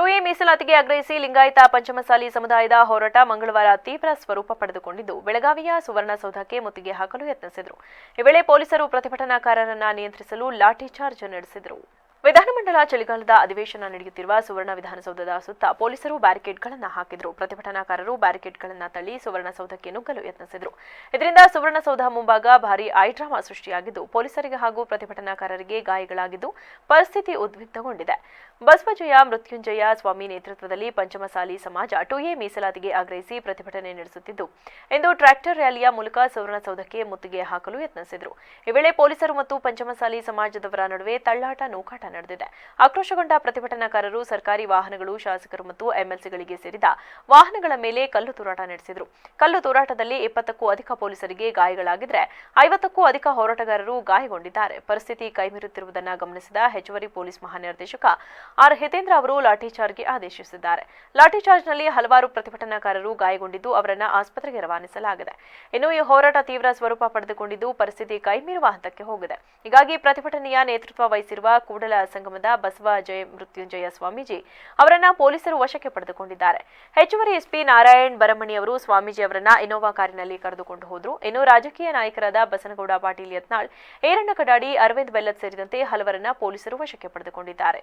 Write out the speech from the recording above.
To A ಮೀಸಲಾತಿಗೆ ಆಗ್ರಹಿಸಿ ಲಿಂಗಾಯತ ಪಂಚಮಸಾಲಿ ಸಮುದಾಯದ ಹೋರಾಟ ಮಂಗಳವಾರ ತೀವ್ರ ಸ್ವರೂಪ ಪಡೆದುಕೊಂಡಿದ್ದು, ಬೆಳಗಾವಿಯ ಸುವರ್ಣಸೌಧಕ್ಕೆ ಮುತ್ತಿಗೆ ಹಾಕಲು ಯತ್ನಿಸಿದರು. ಈ ವೇಳೆ ಪೊಲೀಸರು ಪ್ರತಿಭಟನಾಕಾರರನ್ನ ನಿಯಂತ್ರಿಸಲು ಲಾಠಿ ಚಾರ್ಜ್ ನಡೆಸಿದರು. ವಿಧಾನಮಂಡಲ ಚಳಿಗಾಲದ ಅಧಿವೇಶನ ನಡೆಯುತ್ತಿರುವ ಸುವರ್ಣ ವಿಧಾನಸೌಧದ ಸುತ್ತ ಪೊಲೀಸರು ಬ್ಯಾರಿಕೇಡ್ಗಳನ್ನು ಹಾಕಿದ್ರು. ಪ್ರತಿಭಟನಾಕಾರರು ಬ್ಯಾರಿಕೇಡ್ಗಳನ್ನು ತಳ್ಳಿ ಸುವರ್ಣಸೌಧಕ್ಕೆ ನುಗ್ಗಲು ಯತ್ನಿಸಿದರು. ಇದರಿಂದ ಸುವರ್ಣಸೌಧ ಮುಂಭಾಗ ಭಾರೀ ಐಡ್ರಾಮಾ ಸೃಷ್ಟಿಯಾಗಿದ್ದು, ಪೊಲೀಸರಿಗೆ ಹಾಗೂ ಪ್ರತಿಭಟನಾಕಾರರಿಗೆ ಗಾಯಗಳಾಗಿದ್ದು ಪರಿಸ್ಥಿತಿ ಉದ್ವಿಗ್ನಗೊಂಡಿದೆ. ಬಸವಜಯ, ಮೃತ್ಯುಂಜಯ ಸ್ವಾಮಿ ನೇತೃತ್ವದಲ್ಲಿ ಪಂಚಮಸಾಲಿ ಸಮಾಜ ಟು ಎ ಮೀಸಲಾತಿಗೆ ಆಗ್ರಹಿಸಿ ಪ್ರತಿಭಟನೆ ನಡೆಸುತ್ತಿದ್ದು, ಇಂದು ಟ್ರ್ಯಾಕ್ಟರ್ ರ್ಯಾಲಿಯ ಮೂಲಕ ಸುವರ್ಣಸೌಧಕ್ಕೆ ಮುತ್ತಿಗೆ ಹಾಕಲು ಯತ್ನಿಸಿದರು. ಈ ವೇಳೆ ಪೊಲೀಸರು ಮತ್ತು ಪಂಚಮಸಾಲಿ ಸಮಾಜದವರ ನಡುವೆ ತಳ್ಳಾಟ ನೂಕಾಟ ನಡೆದಿದೆ. ಆಕ್ರೋಶಗೊಂಡ ಪ್ರತಿಭಟನಾಕಾರರು, ಸರ್ಕಾರಿ ವಾಹನಗಳು, ಶಾಸಕರು ಮತ್ತು ಎಂಎಲ್ಸಿಗಳಿಗೆ ಸೇರಿದ ವಾಹನಗಳ ಮೇಲೆ ಕಲ್ಲು ತೂರಾಟ ನಡೆಸಿದರು. ಕಲ್ಲು ತೂರಾಟದಲ್ಲಿ ಇಪ್ಪತ್ತಕ್ಕೂ ಅಧಿಕ ಪೊಲೀಸರಿಗೆ ಗಾಯಗಳಾಗಿದ್ರೆ ಐವತ್ತಕ್ಕೂ ಅಧಿಕ ಹೋರಾಟಗಾರರು ಗಾಯಗೊಂಡಿದ್ದಾರೆ. ಪರಿಸ್ಥಿತಿ ಕೈಮೀರುತ್ತಿರುವುದನ್ನು ಗಮನಿಸಿದ ಹೆಚ್ಚುವರಿ ಪೊಲೀಸ್ ಮಹಾನಿರ್ದೇಶಕ ಆರ್. ಹಿತೇಂದ್ರ ಅವರು ಲಾಠಿಚಾರ್ಜ್ಗೆ ಆದೇಶಿಸಿದ್ದಾರೆ. ಲಾಠಿಚಾರ್ಜ್ನಲ್ಲಿ ಹಲವಾರು ಪ್ರತಿಭಟನಾಕಾರರು ಗಾಯಗೊಂಡಿದ್ದು ಅವರನ್ನು ಆಸ್ಪತ್ರೆಗೆ ರವಾನಿಸಲಾಗಿದೆ. ಇನ್ನು ಈ ಹೋರಾಟ ತೀವ್ರ ಸ್ವರೂಪ ಪಡೆದುಕೊಂಡಿದ್ದು ಪರಿಸ್ಥಿತಿ ಕೈಮೀರುವ ಹಂತಕ್ಕೆ ಹೋಗಿದೆ. ಹೀಗಾಗಿ ಪ್ರತಿಭಟನೆಯ ನೇತೃತ್ವ ವಹಿಸಿರುವ ಕೂಡಲ ಸಂಗಮದ ಬಸವ ಜಯ ಮೃತ್ಯುಂಜಯ ಸ್ವಾಮೀಜಿ ಅವರನ್ನ ಪೊಲೀಸರು ವಶಕ್ಕೆ ಪಡೆದುಕೊಂಡಿದ್ದಾರೆ. ಹೆಚ್ಚುವರಿ ಎಸ್ಪಿ ನಾರಾಯಣ್ ಬರಮಣಿ ಅವರು ಸ್ವಾಮೀಜಿ ಅವರನ್ನ ಇನೋವಾ ಕಾರಿನಲ್ಲಿ ಕರೆದುಕೊಂಡು ಹೋದ್ರು. ಇನ್ನು ರಾಜಕೀಯ ನಾಯಕರಾದ ಬಸನಗೌಡ ಪಾಟೀಲ್ ಯತ್ನಾಳ್, ಏರಣ್ಣ ಕಡಾಡಿ, ಅರವಿಂದ್ ಬೆಲ್ಲದ್ ಸೇರಿದಂತೆ ಹಲವರನ್ನ ಪೊಲೀಸರು ವಶಕ್ಕೆ ಪಡೆದುಕೊಂಡಿದ್ದಾರೆ.